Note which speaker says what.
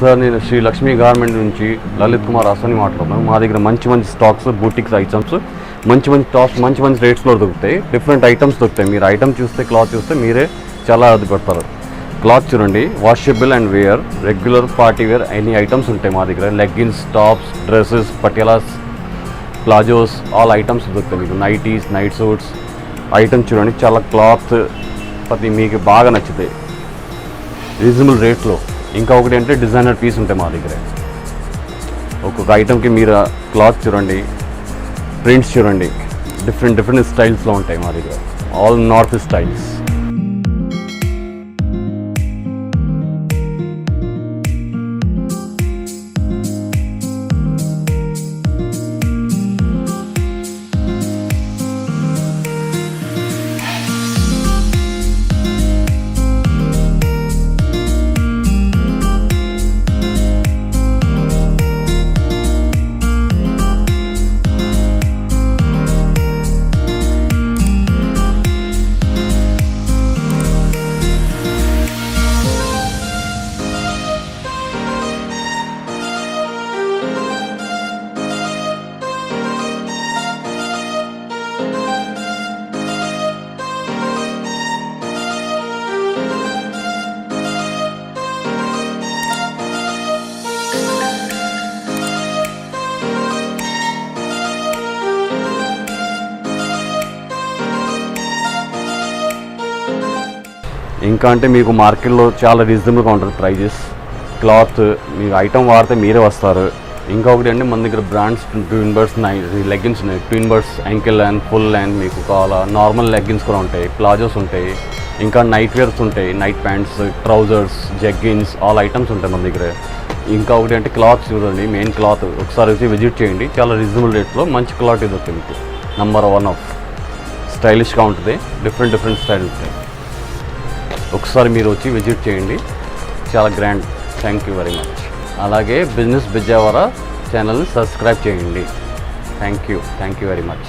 Speaker 1: Sir నేను Shri Lakshmi garment నుంచి లలిత్ కుమార్ అసని మాట్లాడుతున్నాను. మా దగ్గర మంచి మంచి స్టాక్స్ బూటిక్స్ ఐటమ్స్ మంచి మంచి టాప్స్ మంచి మంచి రేట్స్లో దొరుకుతాయి. డిఫరెంట్ ఐటమ్స్ దొరుకుతాయి. మీరు ఐటమ్ చూస్తే క్లాత్ చూస్తే మీరే చాలా అది పెడతారు క్లాత్ చూడండి. Washable and wear regular party wear any items ఉంటాయి మా దగ్గర. Leggings tops dresses Patialas palazzos all items దొరుకుతాయి మీకు. Nighties night suits. ఐటమ్స్ చూడండి. చాలా క్లాత్ ప్రతి మీకు బాగా నచ్చుతాయి. రీజనబుల్ రేట్లో. ఇంకా ఒకటి అంటే డిజైనర్ పీస్ ఉంటాయి మా దగ్గర. ఒక్కొక్క ఐటెంకి మీరు క్లాత్ చూడండి ప్రింట్స్ చూడండి డిఫరెంట్ డిఫరెంట్ స్టైల్స్లో ఉంటాయి మా దగ్గర. ఆల్ నార్త్ స్టైల్స్ ఇంకా అంటే మీకు మార్కెట్లో చాలా రీజనబుల్గా ఉంటుంది ప్రైజెస్. క్లాత్ మీకు ఐటమ్ వాడితే మీరే వస్తారు. ఇంకా ఒకటి అంటే మన దగ్గర బ్రాండ్స్ ట్విన్ బర్డ్స్ లెగ్గిన్స్ ఉన్నాయి. Twin birds ankle and full and మీకు కావాలా? నార్మల్ లెగ్గిన్స్ కూడా ఉంటాయి. ప్లాజోస్ ఉంటాయి. ఇంకా నైట్ వేర్స్ ఉంటాయి. Night pants trousers jeggings all items ఉంటాయి మన దగ్గర. ఇంకా ఒకటి అంటే క్లాత్ చూడండి మెయిన్ క్లాత్. ఒకసారి వచ్చి విజిట్ చేయండి. చాలా రీజనబుల్ రేట్లో మంచి క్లాత్ ఇది వస్తుంది మీకు. నెంబర్ వన్ ఆఫ్ స్టైలిష్గా ఉంటుంది. డిఫరెంట్ డిఫరెంట్ స్టైల్ ఉంటాయి. ఒకసారి మీరు వచ్చి విజిట్ చేయండి. చాలా grand. Thank you very much అలాగే బిజినెస్ బిజావరా ఛానల్ని సబ్స్క్రైబ్ చేయండి. Thank you thank you very much